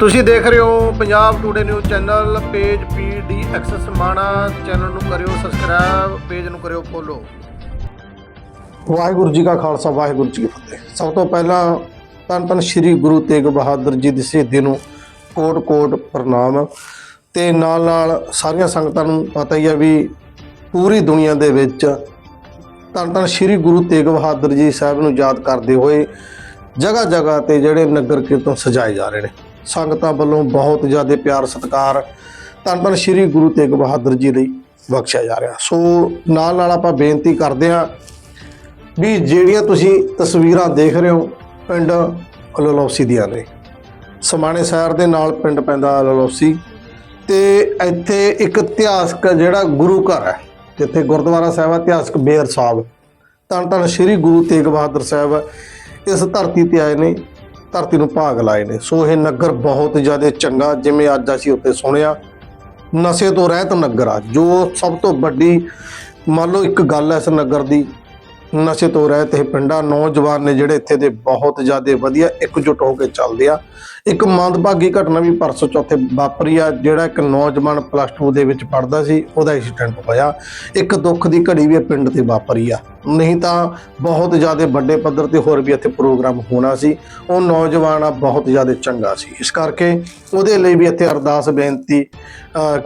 ਤੁਸੀਂ ਦੇਖ ਰਹੇ ਹੋ Punjab today news channel page PD access ਮਾਣਾ ਚੈਨਲ ਨੂੰ ਕਰਿਓ ਸਬਸਕ੍ਰਾਈਬ ਪੇਜ ਨੂੰ ਕਰਿਓ ਫੋਲੋ ਵਾਹਿਗੁਰੂ ਜੀ ਕਾ ਖਾਲਸਾ, ਵਾਹਿਗੁਰੂ ਜੀ ਕੀ ਫਤਿਹ। ਸਭ ਤੋਂ ਪਹਿਲਾਂ ਧੰਨ ਧੰਨ ਸ੍ਰੀ ਗੁਰੂ ਤੇਗ ਬਹਾਦਰ ਜੀ ਦੀ ਸ਼ਹੀਦੀ ਨੂੰ ਕੋਟ ਕੋਟ ਪ੍ਰਣਾਮ। ਤੇ ਨਾਲ ਨਾਲ ਸਾਰੀਆਂ ਸੰਗਤਾਂ ਨੂੰ ਪਤਾ ਹੀ ਹੈ ਵੀ ਪੂਰੀ ਦੁਨੀਆ ਦੇ ਵਿੱਚ ਧੰਨ ਧੰਨ ਸ੍ਰੀ ਗੁਰੂ ਤੇਗ ਬਹਾਦਰ ਜੀ ਸਾਹਿਬ ਨੂੰ ਯਾਦ ਕਰਦੇ ਹੋਏ ਜਗ੍ਹਾ ਜਗ੍ਹਾ ਤੇ ਜਿਹੜੇ ਨਗਰ ਕੀਰਤਨ ਸਜਾਏ ਜਾ ਰਹੇ ਨੇ। ਸੰਗਤਾਂ ਵੱਲੋਂ ਬਹੁਤ ਜ਼ਿਆਦਾ ਪਿਆਰ ਸਤਿਕਾਰ ਧੰਨ ਧੰਨ ਸ੍ਰੀ ਗੁਰੂ ਤੇਗ ਬਹਾਦਰ ਜੀ ਲਈ ਬਖਸ਼ਿਆ ਜਾ ਰਿਹਾ। ਸੋ ਨਾਲ ਨਾਲ ਆਪਾਂ ਬੇਨਤੀ ਕਰਦੇ ਹਾਂ ਵੀ ਜਿਹੜੀਆਂ ਤੁਸੀਂ ਤਸਵੀਰਾਂ ਦੇਖ ਰਹੇ ਹੋ ਪਿੰਡ ਲਲੋਸੀ ਦੀਆਂ ਨੇ, ਸਮਾਣੇ ਸ਼ਹਿਰ ਦੇ ਨਾਲ ਪਿੰਡ ਪੈਂਦਾ ਲਲੋਸੀ ਤੇ ਇੱਥੇ ਇੱਕ ਇਤਿਹਾਸਕ ਜਿਹੜਾ ਗੁਰੂ ਘਰ ਹੈ, ਜਿੱਥੇ ਗੁਰਦੁਆਰਾ ਸਾਹਿਬ ਇਤਿਹਾਸਕ ਬੇਰ ਸਾਹਿਬ। ਧੰਨ ਧੰਨ ਸ੍ਰੀ ਗੁਰੂ ਤੇਗ ਬਹਾਦਰ ਸਾਹਿਬ ਇਸ ਧਰਤੀ ਤੇ ਆਏ ਨੇ। ਧਰਤੀ ਨੂੰ ਭਾਗ ਲਾਏ ਨੇ। ਸੋ ਇਹ ਨਗਰ ਬਹੁਤ ਜ਼ਿਆਦਾ ਚੰਗਾ, ਜਿਵੇਂ ਅੱਜ ਅਸੀਂ ਉੱਤੇ ਸੁਣਿਆ, ਨਸ਼ੇ ਤੋਂ ਰਹਿਤ ਨਗਰ ਆ। ਜੋ ਸਭ ਤੋਂ ਵੱਡੀ, ਮੰਨ ਲਓ ਇੱਕ ਗੱਲ ਹੈ ਇਸ ਨਗਰ ਦੀ, ਨਸ਼ੇ ਤੋਂ ਰਹਿਤ ਇਹ ਪਿੰਡਾਂ, ਨੌਜਵਾਨ ਨੇ ਜਿਹੜੇ ਇੱਥੇ ਦੇ ਬਹੁਤ ਜ਼ਿਆਦਾ ਵਧੀਆ ਇਕਜੁੱਟ ਹੋ ਕੇ ਚੱਲਦੇ ਆ। ਇੱਕ ਮੰਦਭਾਗੀ ਘਟਨਾ ਵੀ ਪਰਸੋਂ ਚੌਥੇ ਵਾਪਰੀ ਆ, ਜਿਹੜਾ ਇੱਕ ਨੌਜਵਾਨ ਪਲੱਸ 2 ਦੇ ਵਿੱਚ ਪੜਦਾ ਸੀ, ਉਹਦਾ ਐਕਸੀਡੈਂਟ ਹੋਇਆ। ਇੱਕ ਦੁੱਖ ਦੀ ਘੜੀ ਵੀ ਇਹ ਪਿੰਡ ਤੇ ਵਾਪਰੀ ਆ। ਨਹੀਂ ਤਾਂ ਬਹੁਤ ਜ਼ਿਆਦਾ ਵੱਡੇ ਪੱਧਰ ਤੇ ਹੋਰ ਵੀ ਇੱਥੇ ਪ੍ਰੋਗਰਾਮ ਹੋਣਾ ਸੀ। ਉਹ ਨੌਜਵਾਨ ਆ, ਬਹੁਤ ਜ਼ਿਆਦਾ ਚੰਗਾ ਸੀ। ਇਸ ਕਰਕੇ ਉਹਦੇ ਲਈ ਵੀ ਇੱਥੇ ਅਰਦਾਸ ਬੇਨਤੀ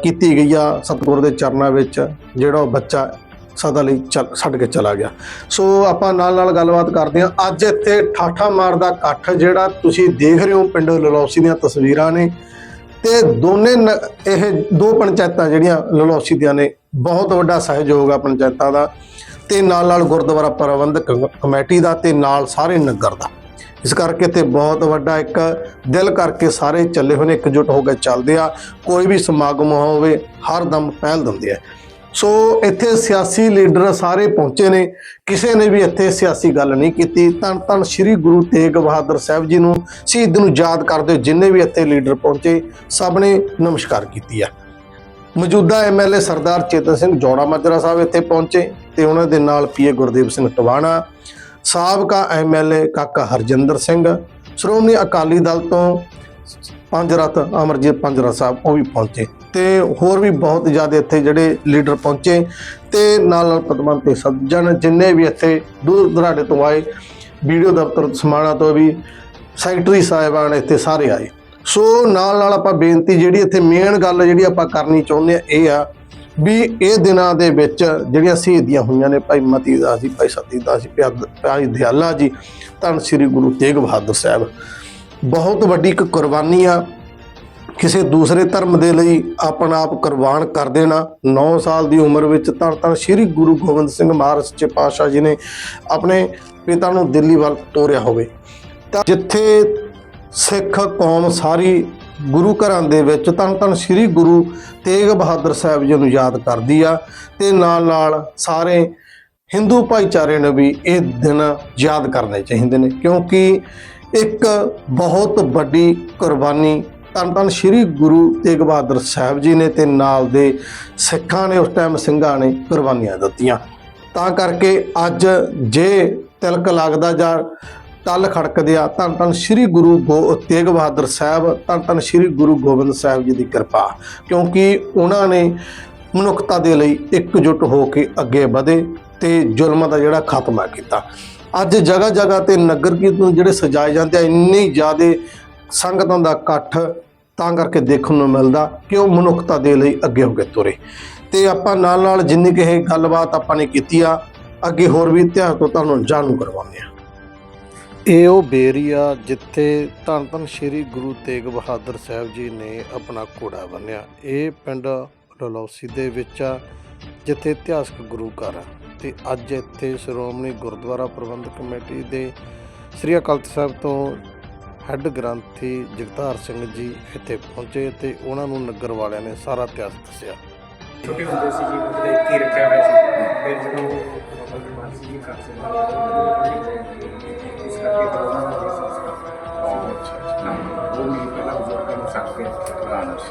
ਕੀਤੀ ਗਈ ਆ ਸਤਿਗੁਰ ਦੇ ਚਰਨਾਂ ਵਿੱਚ, ਜਿਹੜਾ ਉਹ ਬੱਚਾ ਸਦਾ ਲਈ ਚੱਲ- ਛੱਡ ਕੇ ਚਲਾ ਗਿਆ। ਸੋ ਆਪਾਂ ਨਾਲ ਨਾਲ ਗੱਲਬਾਤ ਕਰਦੇ ਹਾਂ। ਅੱਜ ਇੱਥੇ ਠਾਠਾ ਮਾਰਦਾ ਇਕੱਠ ਜਿਹੜਾ ਤੁਸੀਂ ਦੇਖ ਰਹੇ ਹੋ, ਪਿੰਡ ਲਲੌਸੀ ਦੀਆਂ ਤਸਵੀਰਾਂ ਨੇ। ਤੇ ਦੋਨੇ ਨ- ਇਹ ਦੋ ਪੰਚਾਇਤਾਂ ਜਿਹੜੀਆਂ ਲਲੌਸੀ ਦੀਆਂ ਨੇ, ਬਹੁਤ ਵੱਡਾ ਸਹਿਯੋਗ ਆ ਪੰਚਾਇਤਾਂ ਦਾ। ਤੇ ਨਾਲ ਨਾਲ ਗੁਰਦੁਆਰਾ ਪ੍ਰਬੰਧਕ ਕਮ- ਕਮੇਟੀ ਦਾ ਤੇ ਨਾਲ ਸਾਰੇ ਨਗਰ ਦਾ। ਇਸ ਕਰਕੇ ਤੇ ਬਹੁਤ ਵੱਡਾ ਇੱਕ ਦਿਲ ਕਰਕੇ ਸਾਰੇ ਚੱਲੇ ਹੋਏ ਨੇ, ਇਕਜੁੱਟ ਹੋ ਕੇ ਚੱਲਦੇ ਆ। ਕੋਈ ਵੀ ਸਮਾਗਮ ਹੋਵੇ, ਹਰ ਦਮ ਪਹਿਲ ਦਿੰਦੇ ਆ। ਸੋ ਇੱਥੇ ਸਿਆਸੀ ਲੀਡਰ ਸਾਰੇ ਪਹੁੰਚੇ ਨੇ। ਕਿਸੇ ਨੇ ਵੀ ਇੱਥੇ ਸਿਆਸੀ ਗੱਲ ਨਹੀਂ ਕੀਤੀ। ਧੰਨ ਧੰਨ ਸ੍ਰੀ ਗੁਰੂ ਤੇਗ ਬਹਾਦਰ ਸਾਹਿਬ ਜੀ ਨੂੰ ਸ਼ਹੀਦ ਨੂੰ ਯਾਦ ਕਰਦੇ ਜਿੰਨੇ ਵੀ ਇੱਥੇ ਲੀਡਰ ਪਹੁੰਚੇ, ਸਭ ਨੇ ਨਮਸਕਾਰ ਕੀਤੀ ਆ। ਮੌਜੂਦਾ ਐਮਐਲਏ ਸਰਦਾਰ ਚੇਤਨ ਸਿੰਘ ਜੋੜਾ ਮਾਜਰਾ ਸਾਹਿਬ ਇੱਥੇ ਪਹੁੰਚੇ ਤੇ ਉਹਨਾਂ ਦੇ ਨਾਲ ਪੀਏ ਗੁਰਦੇਵ ਸਿੰਘ ਟਵਾਣਾ, ਸਾਬਕਾ ਐਮਐਲਏ ਕਾਕਾ ਹਰਜਿੰਦਰ ਸਿੰਘ, ਸ਼੍ਰੋਮਣੀ ਅਕਾਲੀ ਦਲ ਤੋਂ ਪੰਜ ਰਤ, ਅਮਰਜੀਤ ਪੰਜਰਾ ਸਾਹਿਬ ਉਹ ਵੀ ਪਹੁੰਚੇ। ਤੇ ਹੋਰ ਵੀ ਬਹੁਤ ਜ਼ਿਆਦਾ ਇੱਥੇ ਜਿਹੜੇ ਲੀਡਰ ਪਹੁੰਚੇ ਤੇ ਨਾਲ ਨਾਲ ਪਦਮਨ ਤੇ ਸੱਜਣ ਜਿੰਨੇ ਵੀ ਇੱਥੇ ਦੂਰ ਦਰਾਡੇ ਤੋਂ ਆਏ, ਵੀਡੀਓ ਦਫ਼ਤਰ ਸਮਾਣਾ ਤੋਂ ਵੀ ਸੈਕਟਰੀ ਸਾਹਿਬਾਨ ਇੱਥੇ ਸਾਰੇ ਆਏ। ਸੋ ਨਾਲ ਨਾਲ ਆਪਾਂ ਬੇਨਤੀ ਜਿਹੜੀ ਇੱਥੇ ਮੇਨ ਗੱਲ ਜਿਹੜੀ ਆਪਾਂ ਕਰਨੀ ਚਾਹੁੰਦੇ ਆ ਇਹ ਆ ਵੀ ਇਹ ਦਿਨਾਂ ਦੇ ਵਿੱਚ ਜਿਹੜੀਆਂ ਸ਼ਹੀਦੀਆਂ ਹੋਈਆਂ ਨੇ ਭਾਈ ਮਤੀ ਦਾਸ ਜੀ, ਭਾਈ ਸਤੀ ਦਾਸ ਜੀ ਪਿਆ- ਭਾਈ ਦਿਆਲਾ ਜੀ, ਧੰਨ ਸ੍ਰੀ ਗੁਰੂ ਤੇਗ ਬਹਾਦਰ ਸਾਹਿਬ। ਬਹੁਤ ਵੱਡੀ ਇੱਕ ਕੁਰਬਾਨੀ ਆ ਕਿਸੇ ਦੂਸਰੇ ਧਰਮ ਦੇ ਲਈ ਆਪਣਾ ਆਪ ਕੁਰਬਾਨ ਕਰ ਦੇਣਾ। 9 ਸਾਲ ਦੀ ਉਮਰ ਵਿੱਚ ਧੰਨ ਧੰਨ ਸ੍ਰੀ ਗੁਰੂ ਗੋਬਿੰਦ ਸਿੰਘ ਮਹਾਰਾਜ ਸੱਚੇ ਪਾਤਸ਼ਾਹ ਜੀ ਨੇ ਆਪਣੇ ਪਿਤਾ ਨੂੰ ਦਿੱਲੀ ਵੱਲ ਤੋਰਿਆ ਹੋਵੇ। ਤਾਂ ਜਿੱਥੇ ਸਿੱਖ ਕੌਮ ਸਾਰੀ ਗੁਰੂ ਘਰਾਂ ਦੇ ਵਿੱਚ ਧੰਨ ਤਨ ਸ੍ਰੀ ਗੁਰੂ ਤੇਗ ਬਹਾਦਰ ਸਾਹਿਬ ਜੀ ਨੂੰ ਯਾਦ ਕਰਦੀ ਆ ਤੇ ਨਾਲ ਨਾਲ ਸਾਰੇ ਹਿੰਦੂ ਭਾਈਚਾਰੇ ਨੂੰ ਵੀ ਇਹ ਦਿਨ ਯਾਦ ਕਰਨੇ ਚਾਹੀਦੇ ਨੇ। ਕਿਉਂਕਿ ਇੱਕ ਬਹੁਤ ਵੱਡੀ ਕੁਰਬਾਨੀ ਧੰਨ ਧੰਨ ਸ੍ਰੀ ਗੁਰੂ ਤੇਗ ਬਹਾਦਰ ਸਾਹਿਬ ਜੀ ਨੇ ਤੇ ਨਾਲ ਦੇ ਸਿੱਖਾਂ ਨੇ ਉਸ ਟਾਈਮ ਸਿੰਘਾਂ ਨੇ ਕੁਰਬਾਨੀਆਂ ਦਿੱਤੀਆਂ। ਤਾਂ ਕਰਕੇ ਅੱਜ ਜੇ ਤਿਲਕ ਲੱਗਦਾ ਜਾਂ ਤਲ ਖੜਕਦੇ ਆ ਧੰਨ ਧੰਨ ਸ੍ਰੀ ਗੁਰੂ ਗੋ, ਤੇਗ ਬਹਾਦਰ ਸਾਹਿਬ, ਧੰਨ ਧੰਨ ਸ੍ਰੀ ਗੁਰੂ ਗੋਬਿੰਦ ਸਾਹਿਬ ਜੀ ਦੀ ਕਿਰਪਾ, ਕਿਉਂਕਿ ਉਹਨਾਂ ਨੇ ਮਨੁੱਖਤਾ ਦੇ ਲਈ ਇਕਜੁੱਟ ਹੋ ਕੇ ਅੱਗੇ ਵਧੇ ਤੇ ਜ਼ੁਲਮਾਂ ਦਾ ਜਿਹੜਾ ਖਾਤਮਾ ਕੀਤਾ। ਅੱਜ ਜਗ੍ਹਾ ਜਗ੍ਹਾ ਤੇ ਨਗਰ ਕੀਰਤਨ ਜਿਹੜੇ ਸਜਾਏ ਜਾਂਦੇ ਆ, ਇੰਨੀ ਜ਼ਿਆਦੇ ਸੰਗਤਾਂ ਦਾ ਇਕੱਠ ਤਾਂ ਕਰਕੇ ਦੇਖਣ ਨੂੰ ਮਿਲਦਾ ਕਿ ਉਹ ਮਨੁੱਖਤਾ ਦੇ ਲਈ ਅੱਗੇ ਹੋ ਕੇ ਤੁਰੇ। ਤੇ ਆਪਾਂ ਨਾਲ ਨਾਲ ਜਿੰਨੀ ਕਿ ਇਹ ਗੱਲਬਾਤ ਆਪਾਂ ਨੇ ਕੀਤੀ ਆ, ਅੱਗੇ ਹੋਰ ਵੀ ਇਤਿਹਾਸ ਤੋਂ ਤੁਹਾਨੂੰ ਜਾਣੂ ਕਰਵਾਉਂਦੇ ਆ। ਇਹ ਉਹ ਬੇਰੀਆ ਜਿੱਥੇ ਧੰਨ ਧੰਨ ਸ੍ਰੀ ਗੁਰੂ ਤੇਗ ਬਹਾਦਰ ਸਾਹਿਬ ਜੀ ਨੇ ਆਪਣਾ ਘੋੜਾ ਬੰਨਿਆ। ਇਹ ਪਿੰਡ ਰਲੌਸੀ ਦੇ ਵਿੱਚ ਆ, ਜਿੱਥੇ ਇਤਿਹਾਸਕ ਗੁਰੂ ਘਰ ਆ। ਤੇ ਅੱਜ ਇੱਥੇ ਸ਼੍ਰੋਮਣੀ ਗੁਰਦੁਆਰਾ ਪ੍ਰਬੰਧਕ ਕਮੇਟੀ ਦੇ ਸ੍ਰੀ ਅਕਾਲ ਤਖ਼ਤ ਸਾਹਿਬ ਤੋਂ ਹੈੱਡ ਗ੍ਰੰਥੀ ਜਗਤਾਰ ਸਿੰਘ ਜੀ ਇੱਥੇ ਪਹੁੰਚੇ ਤੇ ਉਹਨਾਂ ਨੂੰ ਨਗਰ ਵਾਲਿਆਂ ਨੇ ਸਾਰਾ ਇਤਿਹਾਸ ਦੱਸਿਆ। ਛੋਟੇ ਹੁੰਦੇ ਸੀ ਜੀ ਮਤਲਬ ਕੀ ਰੱਖਿਆ ਹੋਇਆ ਸੀ? ਫਿਰ ਜਦੋਂ ਬਾਬਾ ਜੀ ਮਾਨ ਸੀ ਜੀ ਘਰ ਸੇ ਇਸ ਕਰਕੇ ਫਿਰ ਉਹਨਾਂ ਨੇ ਉਹ ਵੀ ਪਹਿਲਾਂ ਬਜ਼ੁਰਗਾਂ ਨੂੰ ਛੱਡ ਕੇ ਪੁਰਾਣਾ ਸੀ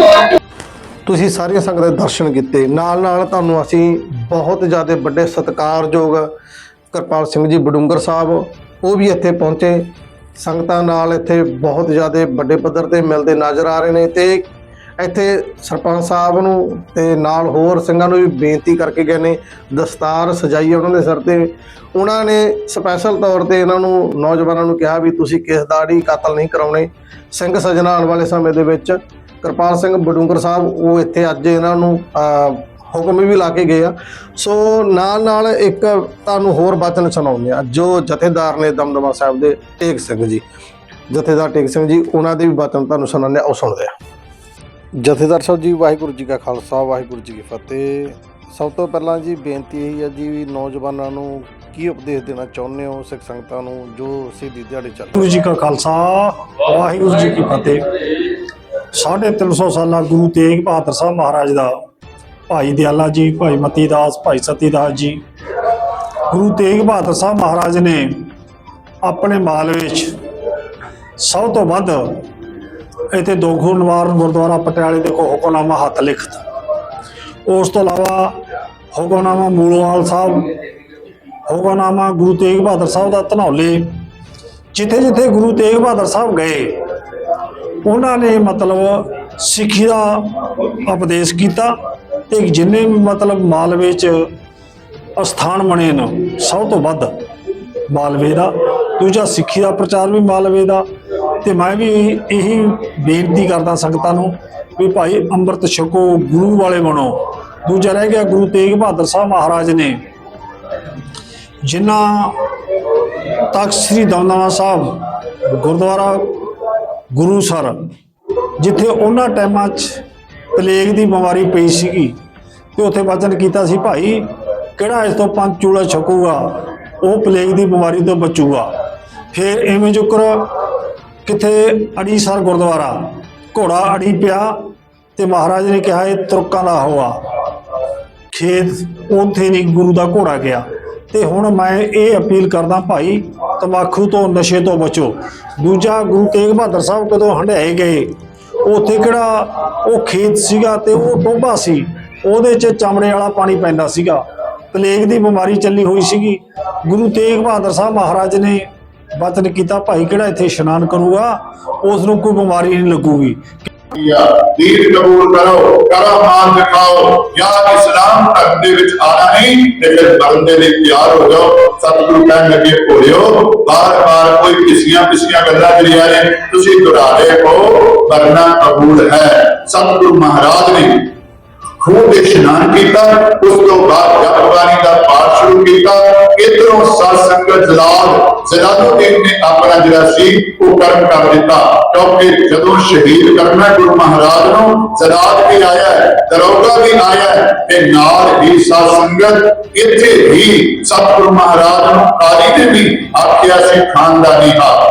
ਤੁਸੀਂ ਸਾਰੀਆਂ ਸੰਗਤਾਂ ਦੇ ਦਰਸ਼ਨ ਕੀਤੇ। ਨਾਲ ਨਾਲ ਤੁਹਾਨੂੰ ਅਸੀਂ ਬਹੁਤ ਜ਼ਿਆਦਾ ਵੱਡੇ ਸਤਿਕਾਰਯੋਗ ਕਿਰਪਾਲ ਸਿੰਘ ਜੀ ਬਡੂੰਗਰ ਸਾਹਿਬ, ਉਹ ਵੀ ਇੱਥੇ ਪਹੁੰਚੇ। ਸੰਗਤਾਂ ਨਾਲ ਇੱਥੇ ਬਹੁਤ ਜ਼ਿਆਦਾ ਵੱਡੇ ਪੱਧਰ ਤੇ ਮਿਲਦੇ ਨਜ਼ਰ ਆ ਰਹੇ ਨੇ ਤੇ ਇੱਥੇ ਸਰਪੰਚ ਸਾਹਿਬ ਨੂੰ ਤੇ ਨਾਲ ਹੋਰ ਸਿੰਘਾਂ ਨੂੰ ਵੀ ਬੇਨਤੀ ਕਰਕੇ ਗਏ ਨੇ। ਦਸਤਾਰ ਸਜਾਈ ਉਹਨਾਂ ਦੇ ਸਿਰ ਤੇ। ਉਹਨਾਂ ਨੇ ਸਪੈਸ਼ਲ ਤੌਰ ਤੇ ਇਹਨਾਂ ਨੂੰ ਨੌਜਵਾਨਾਂ ਨੂੰ ਕਿਹਾ ਵੀ ਤੁਸੀਂ ਕਿਸ ਦਾੜੀ ਕਤਲ ਨਹੀਂ ਕਰਾਉਣੇ। ਸਿੰਘ ਸਜਣਾ ਆਉਣ ਵਾਲੇ ਸਮੇਂ ਦੇ ਵਿੱਚ ਕਿਰਪਾਲ ਸਿੰਘ ਬਡੂੰਗਰ ਸਾਹਿਬ ਉਹ ਇੱਥੇ ਅੱਜ ਇਹਨਾਂ ਨੂੰ ਹੁਕਮ ਵੀ ਲਾ ਕੇ ਗਏ ਆ। ਸੋ ਨਾਲ ਨਾਲ ਇੱਕ ਤੁਹਾਨੂੰ ਹੋਰ ਬਚਨ ਸੁਣਾਉਂਦੇ ਆ ਜੋ ਜਥੇਦਾਰ ਨੇ ਦਮਦਮਾ ਸਾਹਿਬ ਦੇ ਟੇਕ ਸਿੰਘ ਜੀ। ਜਥੇਦਾਰ ਟੇਕ ਸਿੰਘ ਜੀ ਉਹਨਾਂ ਦੇ ਵੀ ਬਚਨ ਤੁਹਾਨੂੰ ਸੁਣਾਉਂਦੇ ਆ ਉਹ ਸੁਣਦੇ ਆ। ਜਥੇਦਾਰ ਸਾਹਿਬ ਜੀ ਵਾਹਿਗੁਰੂ ਜੀ ਕਾ ਖਾਲਸਾ ਵਾਹਿਗੁਰੂ ਜੀ ਕੀ ਫਤਿਹ। ਸਭ ਤੋਂ ਪਹਿਲਾਂ ਜੀ ਬੇਨਤੀ ਇਹ ਹੈ ਜੀ ਵੀ ਨੌਜਵਾਨਾਂ ਨੂੰ ਕੀ ਉਪਦੇਸ਼ ਦੇਣਾ ਚਾਹੁੰਦੇ ਹੋ ਸਿੱਖ ਸੰਗਤਾਂ ਨੂੰ ਜੋ ਸਿੱਧੀ ਦਿਹਾੜੇ ਚੱਲ ਵਾਹਿਗੁਰੂ ਜੀ ਕਾ ਖਾਲਸਾ ਵਾਹਿਗੁਰੂ ਜੀ ਕੀ ਫਤਿਹ। 350 ਸਾਲਾ ਗੁਰੂ ਤੇਗ ਬਹਾਦਰ ਸਾਹਿਬ ਮਹਾਰਾਜ ਦਾ, ਭਾਈ ਦਿਆਲਾ ਜੀ, ਭਾਈ ਮਤੀ ਦਾਸ, ਭਾਈ ਸਤੀ ਦਾਸ ਜੀ। ਗੁਰੂ ਤੇਗ ਬਹਾਦਰ ਸਾਹਿਬ ਮਹਾਰਾਜ ਨੇ ਆਪਣੇ ਮਾਲ ਵਿੱਚ ਸਭ ਤੋਂ ਵੱਧ ਇੱਥੇ ਦੋਖੂ ਨਿਵਾਰਨ ਗੁਰਦੁਆਰਾ ਪਟਿਆਲੇ ਦੇ ਕੋ ਹੁਕਮਨਾਮਾ ਹੱਥ ਲਿਖਤ। ਉਸ ਤੋਂ ਇਲਾਵਾ ਹੁਕਮਨਾਮਾ ਮੂਲੋਵਾਲ ਸਾਹਿਬ, ਹੁਕਮਨਾਮਾ ਗੁਰੂ ਤੇਗ ਬਹਾਦਰ ਸਾਹਿਬ ਦਾ ਧਨੌਲੇ। ਜਿੱਥੇ ਜਿੱਥੇ ਗੁਰੂ ਤੇਗ ਬਹਾਦਰ ਸਾਹਿਬ ਗਏ ਉਹਨਾਂ ਨੇ ਮਤਲਬ ਸਿੱਖੀ ਦਾ ਉਪਦੇਸ਼ ਕੀਤਾ ਤੇ ਜਿੰਨੇ ਵੀ ਮਤਲਬ ਮਾਲਵੇ ਚ ਅਸਥਾਨ ਬਣੇ ਨੇ, ਸਭ ਤੋਂ ਵੱਧ ਮਾਲਵੇ ਦਾ, ਦੂਜਾ ਸਿੱਖੀ ਦਾ ਪ੍ਰਚਾਰ ਵੀ ਮਾਲਵੇ ਦਾ। ਤੇ ਮੈਂ ਵੀ ਇਹੀ ਬੇਨਤੀ ਕਰਦਾ ਸੰਗਤਾਂ ਨੂੰ ਵੀ ਭਾਈ ਅੰਮ੍ਰਿਤ ਛਕੋ, ਗੁਰੂ ਵਾਲੇ ਬਣੋ। ਦੂਜਾ ਰਹਿ ਗਿਆ ਗੁਰੂ ਤੇਗ ਬਹਾਦਰ ਸਾਹਿਬ ਮਹਾਰਾਜ ਨੇ। ਜਿਨ੍ਹਾਂ ਤਖਤ ਸ੍ਰੀ ਦਮਦਮਾ ਸਾਹਿਬ ਗੁਰਦੁਆਰਾ ਗੁਰੂ ਸਰ, ਜਿੱਥੇ ਉਹਨਾਂ ਟਾਈਮਾਂ 'ਚ ਪਲੇਗ ਦੀ ਬਿਮਾਰੀ ਪਈ ਸੀਗੀ ਤੇ ਉੱਥੇ ਵਚਨ ਕੀਤਾ ਸੀ, ਭਾਈ, ਕਿਹੜਾ ਇਸ ਤੋਂ ਪੰਜ ਚੂੜਾ ਛਕੂਗਾ? ਉਹ ਪਲੇਗ ਦੀ ਬਿਮਾਰੀ ਤੋਂ ਬਚੂਗਾ। ਫਿਰ ਐਵੇਂ ਜੁਕਰ ਕਿਥੇ ਅੜੀਸਰ ਗੁਰਦੁਆਰਾ, ਘੋੜਾ ਅੜੀ ਪਿਆ ਤੇ ਮਹਾਰਾਜ ਨੇ ਕਿਹਾ, ਇਹ ਤੁਰਕਾਂ ਦਾ ਹੋਆ। ਖੇਤ ਉੱਥੇ ਨਹੀਂ ਗੁਰੂ ਦਾ ਘੋੜਾ ਗਿਆ। ਤੇ ਹੁਣ ਮੈਂ ਇਹ ਅਪੀਲ ਕਰਦਾ ਭਾਈ ਤਮਾਕੂ ਤੋਂ ਨਸ਼ੇ ਤੋਂ ਬਚੋ। ਦੂਜਾ ਗੁਰੂ ਤੇਗ ਬਹਾਦਰ ਸਾਹਿਬ ਕਦੋਂ ਹੰਡਾਏ ਗਏ? ਉੱਥੇ ਕਿਹੜਾ ਉਹ ਖੇਤ ਸੀਗਾ ਤੇ ਉਹ ਟੋਭਾ ਸੀ, ਉਹਦੇ 'ਚ ਚਮੜੇ ਵਾਲਾ ਪਾਣੀ ਪੈਂਦਾ ਸੀਗਾ। ਪਲੇਗ ਦੀ ਬਿਮਾਰੀ ਚੱਲੀ ਹੋਈ ਸੀਗੀ। ਗੁਰੂ ਤੇਗ ਬਹਾਦਰ ਸਾਹਿਬ ਮਹਾਰਾਜ ਨੇ ਵਚਨ ਕੀਤਾ, ਭਾਈ ਕਿਹੜਾ ਇੱਥੇ ਇਸ਼ਨਾਨ ਕਰੂਗਾ ਉਸ ਨੂੰ ਕੋਈ ਬਿਮਾਰੀ ਨਹੀਂ ਲੱਗੂਗੀ। ਦੀਨ ਕਬੂਲ ਕਰੋ ਕਰੋ ਮਾਨ ਦਿਖਾਓ। ਜਾਂ ਇਸਲਾਮ ਧਰਮ ਦੇ ਵਿੱਚ ਆਣਾ ਨਹੀਂ, ਲੇਕਿਨ ਮਰਨ ਦੇ ਲਈ ਤਿਆਰ ਹੋ ਜਾਓ। ਸਤਿਗੁਰੂ ਕਹਿਣ ਲੱਗੇ ਭੋਲਿਓ ਬਾਰ-ਬਾਰ ਕੋਈ ਕਿਸੀਆਂ ਪਿਸੀਆਂ ਗੱਲਾਂ ਜਿਹੜੀਆਂ ਨੇ, ਤੁਸੀਂ ਦੁਹਰਾਦੇ ਹੋ ਕਰਨਾ ਕਬੂਲ ਹੈ। ਸਤਿਗੁਰੂ ਮਹਾਰਾਜ ਨੇ ਖੂਹ ਦੇ ਇਸ਼ਨਾਨ ਕੀਤਾ, ਉਸ ਤੋਂ ਬਾਅਦ ਜਪਬਾਣੀ ਦਾ ਪਾਠ ਸ਼ੁਰੂ ਕੀਤਾ। ਇਧਰੋਂ ਸਾਧ ਸੰਗਤ ਜਲਾਲ ਜਲਾਲੁਦੀਨ ਨੇ ਆਪਣਾ ਜਿਹੜਾ ਸੀ, ਉਹ ਕਰਮ ਕਰ ਦਿੱਤਾ। ਕਿਉਂਕਿ ਜਦੋਂ ਸ਼ਹੀਦ ਕਰਨਾ ਗੁਰੂ ਮਹਾਰਾਜ ਨੂੰ ਜਲਾਲ ਵੀ ਆਇਆ ਦਰੋਗਾ ਵੀ ਆਇਆ ਤੇ ਨਾਲ ਹੀ ਸਾਧ ਸੰਗਤ ਇੱਥੇ ਹੀ ਸਤਿਗੁਰੂ ਮਹਾਰਾਜ ਨੂੰ ਕਾਲੀ ਨੇ ਵੀ ਆਖਿਆ ਸੀ, ਖਾਨਦਾਨੀ ਹਾਂ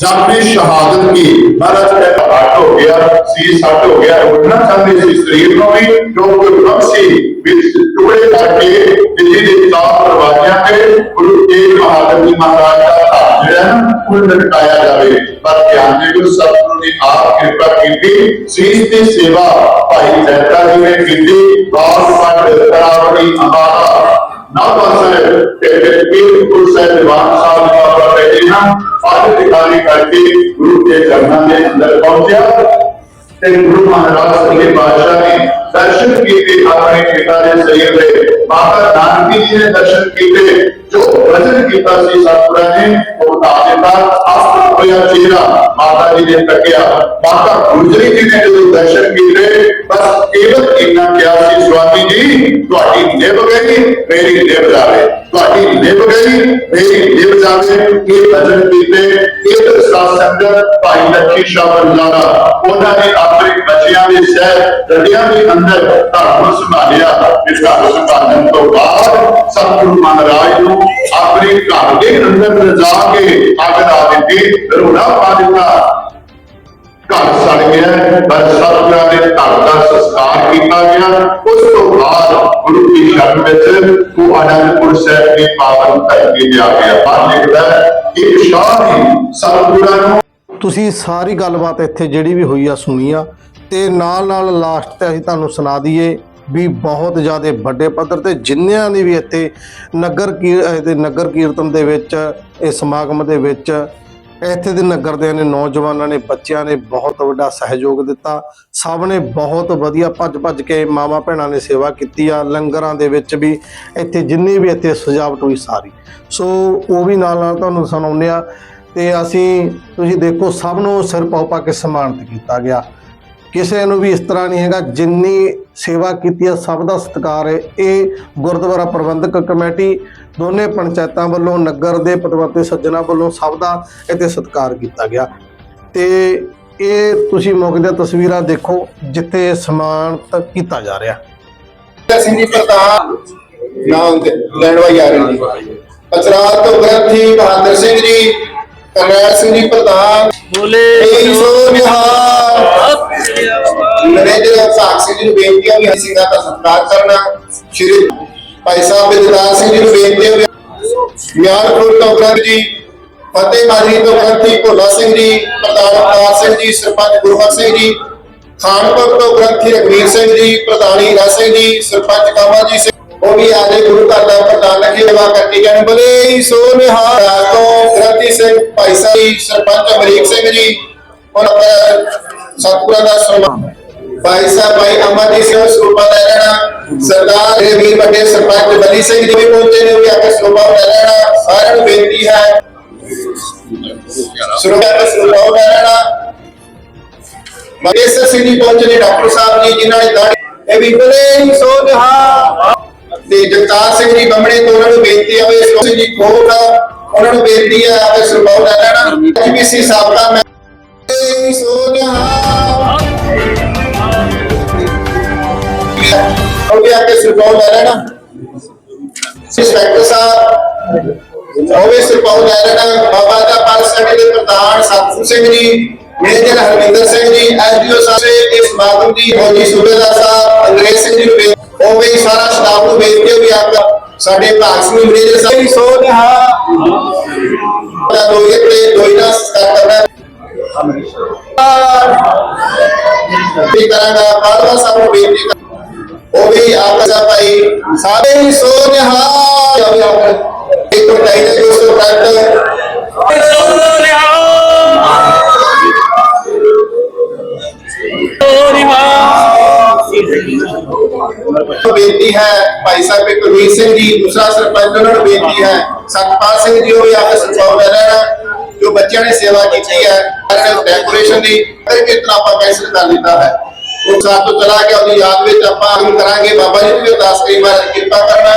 ਜਾਨੇ ਸ਼ਹਾਦਤ ਕੀ? ਮਹਾਰਾਜ ਕਹਿੰਦਾ ਘਾਟ ਹੋ ਗਿਆ, ਸੀ ਸੱਟ ਹੋ ਗਿਆ, ਉੱਠਣਾ ਚਾਹੁੰਦੇ ਸੀ, ਸਰੀਰ ਨੂੰ ਵੀ ਕਿਉਂਕਿ ਬ੍ਰਹਮ ਸੀ। ਵਿੱਚ ਟੁਕੜੇ ਕਰਕੇ ਦਿੱਲੀ ਦੇ ਕਿਤਾਬ ਪਰਵਾਜਿਆਂ ਤੇ ਗੁਰੂ ਤੇਗ ਬਹਾਦਰ ਜੀ ਮਹਾਰਾਜ ਦਾ ਧਾਰ ਜਿਹੜਾ ਉਹ ਲਟਕਾਇਆ ਜਾਵੇ। ਪਰ ਧਿਆਨ ਦੇ ਗੁਰੂ ਸਤਿਗੁਰੂ ਨੇ ਆਪ ਕਿਰਪਾ ਕੀਤੀ, ਸੀਸ ਦੀ ਸੇਵਾ ਭਾਈ ਜੈਤਾ ਜੀ ਨੇ ਕੀਤੀ। ਬਾਸ ਪੱਟ ਤਰਾਵੜੀ ਅਮਾਰਾ ਨਾ ਬਸ ਤੇ ਫਿਰ ਪੀਰ ਗੁਰੂ ਸਾਹਿਬ ਦੀਵਾਨ ਸਾਹਿਬ ਜੀ ਬਾਬਾ ਬੈਠੇ ਨਾ ਫਾਦਰ ਦਿਖਾਣੇ ਕਰਕੇ ਗੁਰੂ ਦੇ ਚਰਨਾਂ ਦੇ ਅੰਦਰ ਪਹੁੰਚਿਆ ਤੇ ਗੁਰੂ ਮਹਾਰਾਜ ਸੱਚੇ ਪਾਤਸ਼ਾਹ ਨੇ ਦਰਸ਼ਨ ਕੀਤੇ ਆਪਣੇ ਪਿਤਾ ਦੇ ਸਰੀਰ ਦੇ ਮਾਤਾ ਨਾਨਕੀ ਜੀ ਨੇ ਦਰਸ਼ਨ ਕੀਤੇ ਜੋ ਵਚਨ ਕੀਤਾ ਸੀ ਸਤਿਗੁਰਾਂ ਨੇ ਉਹ ਤਾਂ ਦਿੱਤਾ ਅਸਤ ਹੋਇਆ ਚਿਹਰਾ ਮਾਤਾ ਜੀ ਨੇ ਤੱਕਿਆ ਮਾਤਾ ਗੁਜਰੀ ਜੀ ਨੇ ਜਦੋਂ ਦਰਸ਼ਨ ਕੀਤੇ ਬਸ ਕੇਵਲ ਇੰਨਾ ਕਿਹਾ ਸੀ ਸੁਆਮੀ ਜੀ ਤੁਹਾਡੀ ਨਿਭ ਗਈ ਮੇਰੀ ਨਿਭ ਜਾਵੇ ਤੁਹਾਡੀ ਨਿਭ ਗਈ ਮੇਰੀ ਨਿਭ ਜਾਵੇ ਇਹ ਭਜਨ ਕੀਤੇ ਇਹ ਸਾਸੰਗ ਭਾਈ ਲੱਖੀ ਸ਼ਾਹ ਬਰਲਾਰਾ ਉਹਨਾਂ ਨੇ ਆਪਣੇ ਬੱਚਿਆਂ ਦੇ ਸਹਿ ਰੱਡਿਆਂ ਦੇ ਅੰਦਰ ਧਰਮ ਸੰਭਾਲਿਆ, ਇਸ ਘਰ ਸੰਭਾਲਣ ਤੋਂ ਬਾਅਦ ਸਤਿਗੁਰੂ ਮਹਾਰਾਜ ਨੂੰ ਆਪਣੇ ਘਰ ਦੇ ਅੰਦਰ ਲਿਜਾ ਕੇ ਅੱਗ ਲਾ ਦਿੱਤੀ ਰੋਣਾ ਪਾ ਦਿੱਤਾ। ਘਰ ਸੜ ਗਿਆ, ਪਰ ਸਤਿਗੁਰਾਂ ਦੇ ਘਰ ਦਾ ਸੰਸਕਾਰ ਕੀਤਾ ਗਿਆ। ਉਸ ਤੋਂ ਬਾਅਦ ਗੁਰੂ ਦੀ ਸ਼ਰਨ ਵਿੱਚ ਉਹ ਅਨੰਦਪੁਰ ਸਾਹਿਬ ਦੀ ਪਾਵਨ ਧਰਤੀ ਤੇ ਆ ਗਿਆ ਪਰ ਲਿਖਦਾ ਹੈ ਸ਼ਾਹ ਨੇ ਸਤਿਗੁਰਾਂ ਨੂੰ ਤੁਸੀਂ ਸਾਰੀ ਗੱਲਬਾਤ ਇੱਥੇ ਜਿਹੜੀ ਵੀ ਹੋਈ ਆ ਸੁਣੀ ਆ ਤੇ ਨਾਲ ਨਾਲ ਲਾਸਟ ਤੇ ਅਸੀਂ ਤੁਹਾਨੂੰ ਸੁਣਾ ਦਈਏ ਵੀ ਬਹੁਤ ਜ਼ਿਆਦਾ ਵੱਡੇ ਪੱਧਰ ਤੇ ਜਿੰਨਿਆਂ ਨੇ ਵੀ ਇੱਥੇ ਨਗਰ ਕੀ ਨਗਰ ਕੀਰਤਨ ਦੇ ਵਿੱਚ, ਇਹ ਸਮਾਗਮ ਦੇ ਵਿੱਚ, ਇੱਥੇ ਦੇ ਨਗਰ ਦੇ ਨੇ, ਨੌਜਵਾਨਾਂ ਨੇ, ਬੱਚਿਆਂ ਨੇ ਬਹੁਤ ਵੱਡਾ ਸਹਿਯੋਗ ਦਿੱਤਾ। ਸਭ ਨੇ ਬਹੁਤ ਵਧੀਆ ਭੱਜ ਭੱਜ ਕੇ ਮਾਵਾ ਭੈਣਾਂ ਨੇ ਸੇਵਾ ਕੀਤੀ ਆ। ਲੰਗਰਾਂ ਦੇ ਵਿੱਚ ਵੀ ਇੱਥੇ ਜਿੰਨੀ ਵੀ ਇੱਥੇ ਸਜਾਵਟ ਹੋਈ ਸਾਰੀ। ਸੋ ਉਹ ਵੀ ਨਾਲ ਨਾਲ ਤੁਹਾਨੂੰ ਸੁਣਾਉਂਦੇ ਆ। ਤੇ ਅਸੀਂ, ਤੁਸੀਂ ਦੇਖੋ, ਸਭ ਨੂੰ ਸਿਰ ਪਾਉ ਪਾ ਕੇ ਸਨਮਾਨਿਤ ਕੀਤਾ ਗਿਆ। ਕਿਸੇ ਨੂੰ ਵੀ ਇਸ ਤਰ੍ਹਾਂ ਨਹੀਂ ਹੈਗਾ ਜਿੰਨੀ ਸੇਵਾ ਕੀਤੀ ਹੈ ਸਭ ਦਾ ਸਤਿਕਾਰ ਹੈ। ਇਹ ਗੁਰਦੁਆਰਾ ਪ੍ਰਬੰਧਕ ਕਮੇਟੀ ਦੋਨੇ ਪੰਚਾਇਤਾਂ ਵੱਲੋਂ ਨਗਰ ਦੇ ਪਤਵੰਤੇ ਸੱਜਣਾ ਵੱਲੋਂ ਸਭ ਦਾ ਇੱਥੇ ਸਤਿਕਾਰ ਕੀਤਾ ਗਿਆ। ਤੇ ਇਹ ਤੁਸੀਂ ਮੌਕੇ ਦੀਆਂ ਤਸਵੀਰਾਂ ਦੇਖੋ ਜਿੱਥੇ ਸਨਮਾਨਿਤ ਕੀਤਾ ਜਾ ਰਿਹਾ। ਸਿੰਘ ਜੀ ਪ੍ਰਧਾਨ ਨਾਮ ਲੈਣ ਵਾਈ ਆ ਰਹੇ ਨੇ ਅਚਰਾਲ ਤੋਂ ਗ੍ਰੰਥੀ ਬਹਾਦਰ ਸਿੰਘ ਜੀ ਕਰਨੈਲ ਸਿੰਘ ਜੀ ਪ੍ਰਧਾਨ। ਬੋਲੇ ਸੋ ਨਿਹਾਲ। ਮੈਨੇਜਰ ਸਾਖ ਸਿੰਘ ਜੀ ਨੂੰ ਬੇਨਤੀ ਹੈ ਵੀ ਸਿੰਘਾਂ ਦਾ ਸਤਿਕਾਰ ਕਰਨਾ, ਸ਼੍ਰੀ ਭਾਈ ਸਾਹਿਬ ਬਿਰਦਾਰ ਸਿੰਘ ਜੀ ਨੂੰ ਬੇਨਤੀ ਹੈ ਮਿਆਰਪੁਰ ਤੋਂ ਗ੍ਰੰਥ ਜੀ, ਫਤਿਹ ਮਾਜਰੀ ਤੋਂ ਗ੍ਰੰਥੀ ਭੋਲਾ ਸਿੰਘ ਜੀ, ਪ੍ਰਧਾਨ ਅਵਤਾਰ ਸਿੰਘ ਜੀ, ਸਰਪੰਚ ਗੁਰਮੁਖ ਸਿੰਘ ਜੀ ਖਾਨਪੁਰ ਤੋਂ ਗ੍ਰੰਥੀ ਰਗਵੀਰ ਸਿੰਘ ਜੀ, ਪ੍ਰਧਾਨ ਹੀਰਾ ਸਿੰਘ ਜੀ, ਸਰਪੰਚ ਕਾਮਾ ਜੀ ਸਿੰਘ, ਉਹ ਵੀ ਆਜੇ ਗੁਰੂ ਘਰ ਦਾ ਪ੍ਰਧਾਨ ਲੱਗੇ ਸੇਵਾ ਕਰਕੇ ਕਹਿਣ ਬਲੇ ਸੋ ਨਿਹਾਲ। ਤੋਂ ਗ੍ਰੰਥੀ ਸਿੰਘ ਭਾਈ ਸਾਹਿਬ ਸਰਪੰਚ ਅਮਰੀਕ ਸਿੰਘ ਜੀ, ਉਹਨਾਂ ਦਾ ਸਤਿਗੁਰਾਂ ਦਾ ਸਨਮਾਨ। ਭਾਈ ਸਾਹਿਬ, ਭਾਈ ਅਮਰਜੀਤ ਸਿੰਘ ਸਰੂਪਾ ਲੈ ਲੈਣਾ। ਸਰਦਾਰ ਦੇ ਵੀਰ ਵੱਡੇ ਸਰਪੰਚ ਬਲੀ ਸਿੰਘ ਜੀ ਵੀ ਪਹੁੰਚੇ ਨੇ ਵੀ ਆ ਕੇ ਸਰੂਪਾ ਲੈ ਲੈਣਾ। ਸਾਰਿਆਂ ਨੂੰ ਬੇਨਤੀ ਹੈ। ਸਰੂਪਾ ਦਾ ਸਰੂਪਾ ਲੈ ਲੈਣਾ। ਮਗੇਸ਼ਰ ਸਿੰਘ ਜੀ ਪਹੁੰਚੇ ਨੇ, ਡਾਕਟਰ ਸਾਹਿਬ ਜੀ, ਜਿਨ੍ਹਾਂ ਨੇ ਦਾੜੀ ਇਹ ਵੀ ਬਲੇ ਸੋ ਨਿਹਾਲ ਤੇ ਜਗਤਾਰ ਸਿੰਘ ਜੀ ਬੰਮੜੇ ਤੋਂ ਉਹਨਾਂ ਨੂੰ ਬੇਨਤੀ ਆਵੇ ਸਿੰਘ ਜੀ ਕੋਟ ਉਹਨਾਂ ਨੂੰ ਬੇਨਤੀ ਹੈ ਆਪੇ ਸਰੂਪਾ ਲੈ ਲੈਣਾ। ਜੀਬੀਸੀ ਸਾਬਕਾ ਮੈਂ ਸੋ ਨਿਹਾਲ ਵੀ ਆ ਕੇ ਸਰਪਾਉ ਲੈ ਲੈਣਾ। ਇੰਸਪੈਕਟਰ ਸਾਹਿਬ ਉਹ ਵੀ ਸਰਪਾਉ ਲੈ ਲੈਣਾ। ਬਾਬਾ ਦਾ ਪਰ ਸਾਡੇ ਦੇ ਪ੍ਰਧਾਨ ਸਤਿਗੁਰ ਸਿੰਘ ਜੀ ਮੈਨੇਜਰ ਹਰਵਿੰਦਰ ਸਿੰਘ ਜੀ ਐਸਡੀਓ ਸਾਹਿਬ ਇਸ ਸਮਾਗਮ ਦੀ ਫੌਜੀ ਸੂਬੇਦਾਰ ਸਾਹਿਬ ਅੰਗਰੇਜ਼ ਸਿੰਘ ਜੀ ਨੂੰ ਉਹ ਵੀ ਸਾਰਾ ਸਟਾਫ ਨੂੰ ਬੇਨਤੀ ਹੈ ਵੀ ਆਪ ਸਾਡੇ ਭਾਗ ਸਿੰਘ ਮੈਨੇਜਰ ਸਾਹਿਬ ਦੀ ਸੋਚ ਹਾਂ ਦਾ ਦੋਈ ਤੇ ਦੋਈ ਦਾ ਸਤਿਕਾਰ ਕਰਨਾ ਵੀ ਕਰਾਂਗਾ ਬਾਦਵਾ ਸਾਹਿਬ ਨੂੰ ਬੇਨਤੀ ਕਰ ਉਹ ਵੀ ਆਪ ਦਾ ਭਾਈ ਸਾਰੇ ਹੀ ਸੋ ਨਿਹਾਲ ਅਭੀ ਆਪ ਇੱਕ ਟਾਈ ਦੇ ਜੋ ਸੋ ਪ੍ਰਾਪਤ ਬੇਨਤੀ ਹੈ ਭਾਈ ਸਾਹਿਬ ਇੱਕ ਕੁਲਵੀਰ ਸਿੰਘ ਜੀ ਦੂਸਰਾ ਸਰਪੰਚ ਉਹਨਾਂ ਨੂੰ ਬੇਨਤੀ ਹੈ ਸਤਪਾਲ ਸਿੰਘ ਜੀ ਉਹ ਵੀ ਆ ਕੇ ਸੰਭਾਵ ਲੈ ਲੈਣਾ ਜੋ ਬੱਚਿਆਂ ਨੇ ਸੇਵਾ ਕੀਤੀ ਹੈ ਡੈਕੋਰੇਸ਼ਨ ਦੀ ਹਰ ਉਹ ਸਾਥ ਤੋਂ ਚਲਾ ਗਿਆ ਉਹਦੀ ਯਾਦ ਵਿੱਚ ਆਪਾਂ ਅਗਲ ਕਰਾਂਗੇ, ਬਾਬਾ ਜੀ ਨੂੰ ਅਰਦਾਸ ਕਰੀ ਮਹਾਰਾਜ ਕਿਰਪਾ ਕਰਨਾ।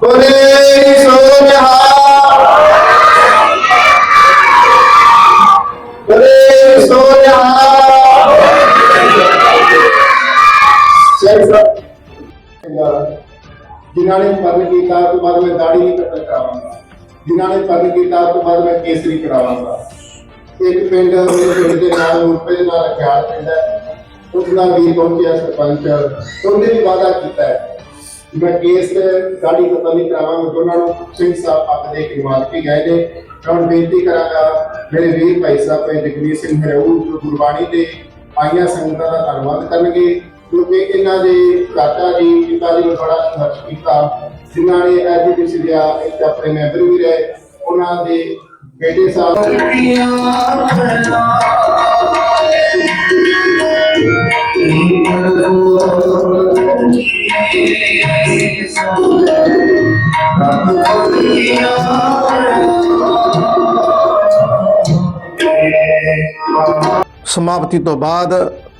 ਬੋਲੇ ਸੋ ਨਿਹਾਲ ਬੋਲੇ ਸੋ ਨਿਹਾਲ ਸਿਰਫ ਜਿਨ੍ਹਾਂ ਨੇ ਪਰਨ ਕੀਤਾ ਤੋਂ ਬਾਅਦ ਮੈਂ ਦਾੜੀ ਨਹੀਂ ਕੱਟਣ ਕਰਾਵਾਂਗਾ। ਜਿਨ੍ਹਾਂ ਨੇ ਪਰਨ ਕੀਤਾ ਤੋਂ ਬਾਅਦ ਮੈਂ ਕੇਸਰੀ ਕਰਾਵਾਂਗਾ। ਇੱਕ ਪਿੰਡ ਮੇਰੇ ਪਿੰਡ ਦੇ ਨਾਲ ਉਰਪੇ ਦੇ ਨਾਲ ਖਿਆਲ ਪਿੰਡ ਹੈ ਉਸ ਨਾਲ ਵੀ ਪਹੁੰਚਿਆ ਸਰਪੰਚ। ਉਹਨੇ ਵੀ ਵਾਅਦਾ ਕੀਤਾ ਹੈ। ਮੈਂ ਕੇਸ ਦਾੜੀ ਖਤਮ ਨਹੀਂ ਕਰਾਵਾਂਗਾ ਦੋਨਾਂ ਨੂੰ ਸਿੰਘ ਸਾਹਿਬ ਪੱਕ ਦੇ ਕੇ ਕੇ ਗਏ ਨੇ। ਮੈਂ ਹੁਣ ਬੇਨਤੀ ਕਰਾਂਗਾ, ਮੇਰੇ ਵੀਰ ਭਾਈ ਸਾਹਿਬ ਭਾਈ ਜਗਵੀਰ ਸਿੰਘ ਹਰੇਊ ਜੋ ਗੁਰਬਾਣੀ ਦੇ ਆਈਆਂ ਸੰਗਤਾਂ ਦਾ ਧੰਨਵਾਦ ਕਰਨਗੇ। ਕਿਉਂਕਿ ਇਹਨਾਂ ਦੇ ਚਾਚਾ ਜੀ, ਪਿਤਾ ਜੀ ਨੇ ਬੜਾ ਸੰਘਰਸ਼ ਕੀਤਾ। ਜਿਨ੍ਹਾਂ ਨੇ ਐਜੀਪੀਸੀ ਲਿਆ ਇੱਕ ਆਪਣੇ ਮੈਂਬਰ ਵੀ ਰਹੇ। ਉਹਨਾਂ ਦੇ ਬੇਟੇ ਸਾਹਿਬ ਸਮਾਪਤੀ ਤੋਂ ਬਾਅਦ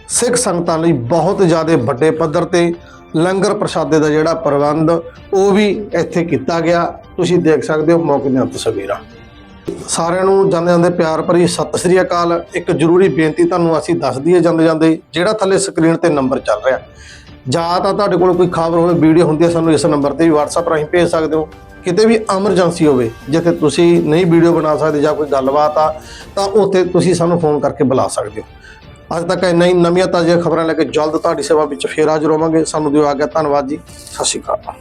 ਸਿੱਖ ਸੰਗਤਾਂ ਲਈ ਬਹੁਤ ਜ਼ਿਆਦਾ ਵੱਡੇ ਪੱਧਰ ਤੇ ਲੰਗਰ ਪ੍ਰਸ਼ਾਦੇ ਦਾ ਜਿਹੜਾ ਪ੍ਰਬੰਧ ਉਹ ਵੀ ਇੱਥੇ ਕੀਤਾ ਗਿਆ। ਤੁਸੀਂ ਦੇਖ ਸਕਦੇ ਹੋ ਮੌਕੇ ਦੀਆਂ ਤਸਵੀਰਾਂ ਸਾਰਿਆਂ ਨੂੰ ਜਾਂਦੇ ਜਾਂਦੇ ਪਿਆਰ ਭਰੀ ਸਤਿ ਸ੍ਰੀ ਅਕਾਲ। ਇੱਕ ਜ਼ਰੂਰੀ ਬੇਨਤੀ ਤੁਹਾਨੂੰ ਅਸੀਂ ਦੱਸ ਦਈਏ ਜਾਂਦੇ ਜਾਂਦੇ, ਜਿਹੜਾ ਥੱਲੇ ਸਕਰੀਨ ਤੇ ਨੰਬਰ ਚੱਲ ਰਿਹਾ। ਜਾਂ ਤਾਂ ਤੁਹਾਡੇ ਕੋਲ ਕੋਈ ਖਬਰ ਹੋਵੇ, ਵੀਡੀਓ ਹੁੰਦੀ ਹੈ, ਸਾਨੂੰ ਇਸ ਨੰਬਰ ਤੇ ਵੀ WhatsApp ਰਾਹੀਂ ਭੇਜ ਸਕਦੇ ਹੋ। ਕਿਤੇ ਵੀ ਐਮਰਜੈਂਸੀ ਹੋਵੇ, ਜਿੱਥੇ ਤੁਸੀਂ ਨਹੀਂ ਵੀਡੀਓ ਬਣਾ ਸਕਦੇ ਜਾਂ ਕੋਈ ਗੱਲਬਾਤ ਆ, ਤਾਂ ਉੱਥੇ ਤੁਸੀਂ ਸਾਨੂੰ ਫੋਨ ਕਰਕੇ ਬੁਲਾ ਸਕਦੇ ਹੋ। ਅੱਜ ਤੱਕ ਇੰਨਾ ਹੀ, ਨਵੀਆਂ ਤਾਜ਼ੀਆਂ ਖਬਰਾਂ ਲੈ ਕੇ ਜਲਦ ਤੁਹਾਡੀ ਸੇਵਾ ਵਿੱਚ ਫੇਰ ਹਾਜ਼ਰ ਹੋਵਾਂਗੇ। ਸਾਨੂੰ ਦਿਓ ਆਗਿਆ, ਧੰਨਵਾਦ ਜੀ। ਸਤਿ ਸ਼੍ਰੀ ਅਕਾਲ।